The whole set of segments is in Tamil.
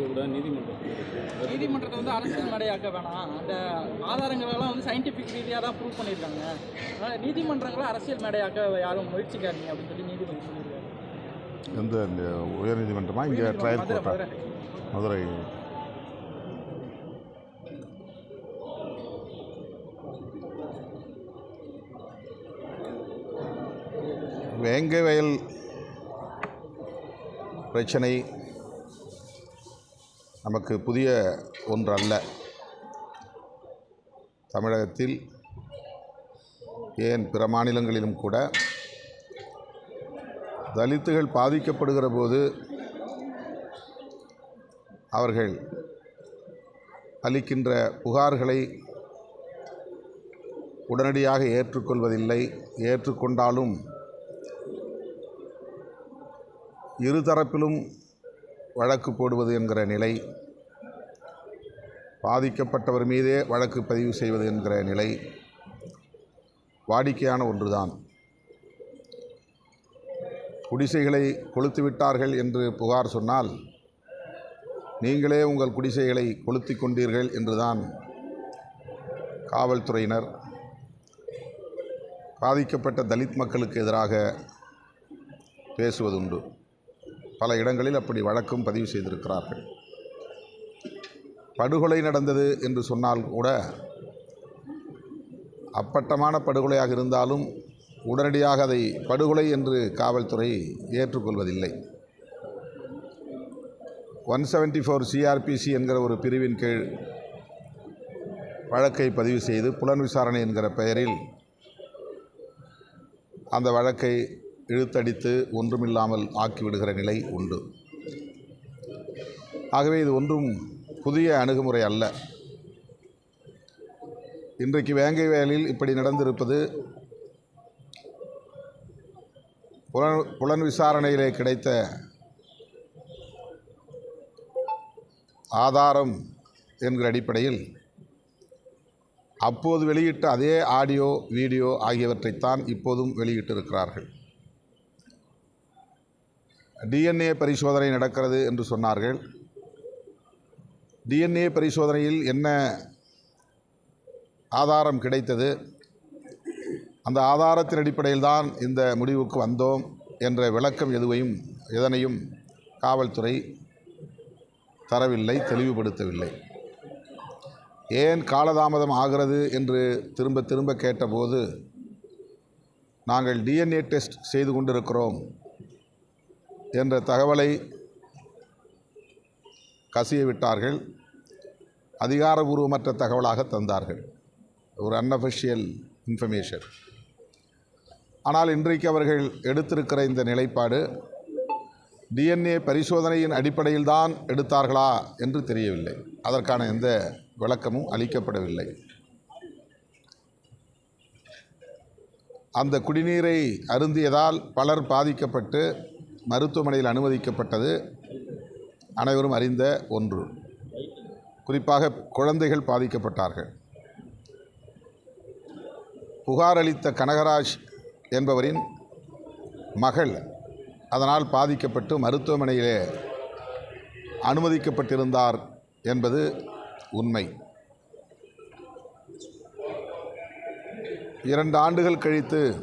இருக்கக்கூடாது நீதிமன்றம் நீதிமன்றத்தை வந்து அரசியல் மேடையாக்க வேணாம். அந்த ஆதாரங்களெல்லாம் வந்து சயின்டிஃபிக் ரீதியாக தான் ப்ரூவ் பண்ணியிருக்காங்க. அதனால் நீதிமன்றங்களை அரசியல் மேடையாக்க யாரும் முயற்சிக்காதீங்க அப்படின்னு சொல்லி நீதிபதி சொல்லியிருக்காரு. எந்த இந்த உயர்நீதிமன்றமா? இங்கே ட்ரையல் கோர்ட்டா மதுரை மதுரை. வேங்கை வயல் பிரச்சனை நமக்கு புதிய ஒன்று அல்ல தமிழகத்தில் ஏன் பிற மாநிலங்களிலும் கூட தலித்துகள் பாதிக்கப்படுகிற போது அவர்கள் அளிக்கின்ற புகார்களை உடனடியாக ஏற்றுக்கொள்வதில்லை. ஏற்றுக்கொண்டாலும் இருதரப்பிலும் வழக்கு போடுவது என்கிற நிலை பாதிக்கப்பட்டவர் மீதே வழக்கு பதிவு செய்வது என்கிற நிலை வாடிக்கையான ஒன்றுதான். குடிசைகளை கொளுத்து விட்டார்கள் என்று புகார் சொன்னால் நீங்களே உங்கள் குடிசைகளை கொளுத்தி கொண்டீர்கள் என்றுதான் காவல்துறையினர் பாதிக்கப்பட்ட தலித் மக்களுக்கு எதிராக பேசுவதுண்டு. பல இடங்களில் அப்படி வழக்கும் பதிவு செய்திருக்கிறார்கள். படுகொலை நடந்தது என்று சொன்னால் கூட அப்பட்டமான படுகொலையாக இருந்தாலும் உடனடியாக அதை படுகொலை என்று காவல்துறை ஏற்றுக்கொள்வதில்லை. ஒன் செவன்ட்டி ஃபோர் சிஆர்பிசி என்கிற ஒரு பிரிவின் கீழ் வழக்கை பதிவு செய்து புலன் விசாரணை என்கிற பெயரில் அந்த வழக்கை இழுத்தடித்து ஒன்றுமில்லாமல் ஆக்கிவிடுகிற நிலை உண்டு. ஆகவே இது ஒன்றும் புதிய அணுகுமுறை அல்ல. இன்றைக்கு வேங்கை வேலையில் இப்படி நடந்திருப்பது புலன் புலன் விசாரணையிலே கிடைத்த ஆதாரம் என்கிற அடிப்படையில் அப்போது வெளியிட்ட அதே ஆடியோ வீடியோ ஆகியவற்றைத்தான் இப்போதும் வெளியிட்டிருக்கிறார்கள். டிஎன்ஏ பரிசோதனை நடக்கிறது என்று சொன்னார்கள். டிஎன்ஏ பரிசோதனையில் என்ன ஆதாரம் கிடைத்தது? அந்த ஆதாரத்தின் அடிப்படையில் தான் இந்த முடிவுக்கு வந்தோம் என்ற விளக்கம் எதுவையும் எதனையும் காவல்துறை தரவில்லை தெளிவுபடுத்தவில்லை. ஏன் காலதாமதம் ஆகிறது என்று திரும்ப திரும்ப கேட்டபோது நாங்கள் டிஎன்ஏ டெஸ்ட் செய்து கொண்டிருக்கிறோம். என்ற தகவலை கசிய விட்டார்கள் அதிகாரபூர்வமற்ற தகவலாக தந்தார்கள். ஒரு அன்அஃபிஷியல் இன்ஃபர்மேஷன் ஆனால் இன்றைக்கு அவர்கள் எடுத்திருக்கிற இந்த நிலைப்பாடு டிஎன்ஏ பரிசோதனையின் அடிப்படையில் தான் எடுத்தார்களா என்று தெரியவில்லை. அதற்கான எந்த விளக்கமும் அளிக்கப்படவில்லை. அந்த குடிநீரை அருந்தியதால் பலர் பாதிக்கப்பட்டு மருத்துவமனையில் அனுமதிக்கப்பட்டது அனைவரும் அறிந்த ஒன்று. குறிப்பாக குழந்தைகள் பாதிக்கப்பட்டார்கள். புகார் அளித்த கனகராஜ் என்பவரின் மகள் அதனால் பாதிக்கப்பட்டு மருத்துவமனையிலே அனுமதிக்கப்பட்டிருந்தார் என்பது உண்மை. இரண்டு ஆண்டுகள் கழித்து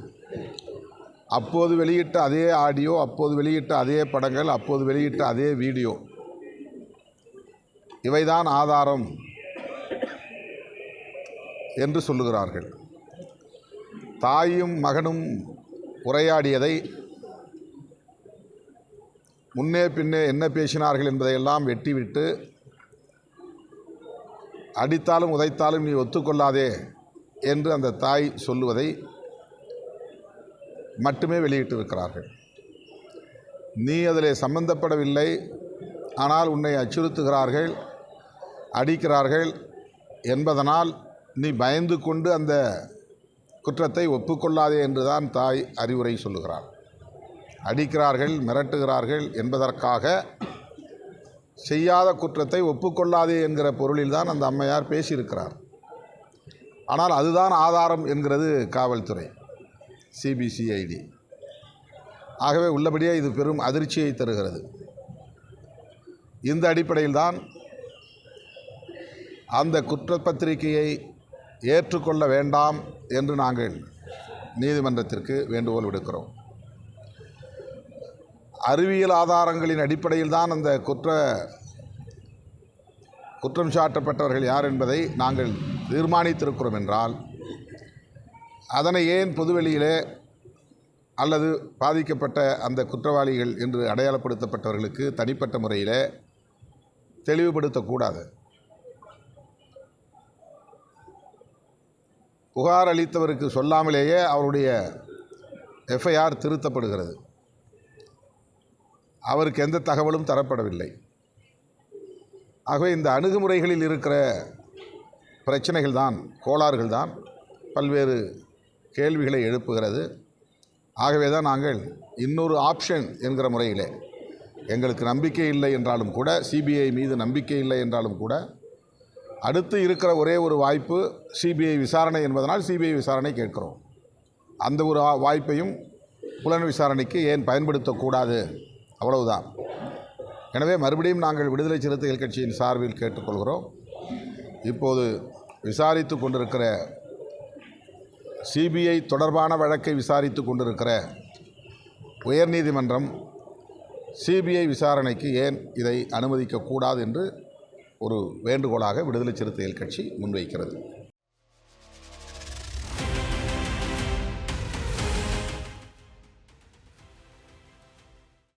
அப்போது வெளியிட்ட அதே ஆடியோ அப்போது வெளியிட்ட அதே படங்கள் அப்போது வெளியிட்ட அதே வீடியோ. இவைதான் ஆதாரம் என்று சொல்லுகிறார்கள். தாயும் மகனும் உரையாடியதை முன்னே பின்னே என்ன பேசினார்கள் என்பதையெல்லாம் வெட்டிவிட்டு அடித்தாலும் உதைத்தாலும் நீ ஒத்துக்கொள்ளாதே என்று அந்த தாய் சொல்லுவதை மட்டுமே வெளியிட்டிருக்கிறார்கள். நீ அதில் சம்பந்தப்படவில்லை ஆனால் உன்னை அச்சுறுத்துகிறார்கள் அடிக்கிறார்கள் என்பதனால் நீ பயந்து கொண்டு அந்த குற்றத்தை ஒப்புக்கொள்ளாதே என்றுதான் தாய் அறிவுரை சொல்லுகிறார் அடிக்கிறார்கள் மிரட்டுகிறார்கள் என்பதற்காக செய்யாத குற்றத்தை ஒப்புக்கொள்ளாதே என்கிற பொருளில்தான் அந்த அம்மையார் பேசியிருக்கிறார். ஆனால் அதுதான் ஆதாரம் என்கிறது காவல்துறை. சிபிசிஐடி ஆகவே உள்ளபடியே இது பெரும் அதிர்ச்சியை தருகிறது. இந்த அடிப்படையில் தான் அந்த குற்றப்பத்திரிகையை ஏற்றுக்கொள்ள வேண்டாம் என்று நாங்கள் நீதிமன்றத்திற்கு வேண்டுகோள் விடுக்கிறோம். அறிவியல் ஆதாரங்களின் அடிப்படையில் தான் அந்த குற்ற குற்றம் சாட்டப்பட்டவர்கள் யார் என்பதை நாங்கள் தீர்மானித்திருக்கிறோம் என்றால் அதனை ஏன் பொதுவெளியிலே அல்லது பாதிக்கப்பட்ட அந்த குற்றவாளிகள் என்று அடையாளப்படுத்தப்பட்டவர்களுக்கு தனிப்பட்ட முறையிலே தெளிவுபடுத்தக்கூடாது. புகார் அளித்தவருக்கு சொல்லாமலேயே அவருடைய எஃப்ஐஆர் திருத்தப்படுகிறது. அவருக்கு எந்த தகவலும் தரப்படவில்லை. ஆகவே இந்த அணுகுமுறைகளில் இருக்கிற பிரச்சனைகள் தான் கோளாறுகள் தான் பல்வேறு கேள்விகளை எழுப்புகிறது. ஆகவே தான் நாங்கள் இன்னொரு ஆப்ஷன் என்கிற முறையிலே எங்களுக்கு நம்பிக்கை இல்லை என்றாலும் கூட சிபிஐ மீது நம்பிக்கை இல்லை என்றாலும் கூட அடுத்து இருக்கிற ஒரே ஒரு வாய்ப்பு சிபிஐ விசாரணை என்பதனால் சிபிஐ விசாரணை கேட்கிறோம். அந்த ஒரு வாய்ப்பையும் புலன் விசாரணைக்கு ஏன் பயன்படுத்தக்கூடாது அவ்வளவுதான். எனவே மறுபடியும் நாங்கள் விடுதலை சிறுத்தைகள் கட்சியின் சார்பில் கேட்டுக்கொள்கிறோம். இப்போது விசாரித்து கொண்டிருக்கிற சிபிஐ தொடர்பான வழக்கை விசாரித்து கொண்டிருக்கிற உயர்நீதிமன்றம் சிபிஐ விசாரணைக்கு ஏன் இதை அனுமதிக்கக்கூடாது என்று ஒரு வேண்டுகோளாக விடுதலை சிறுத்தைகள் கட்சி முன்வைக்கிறது.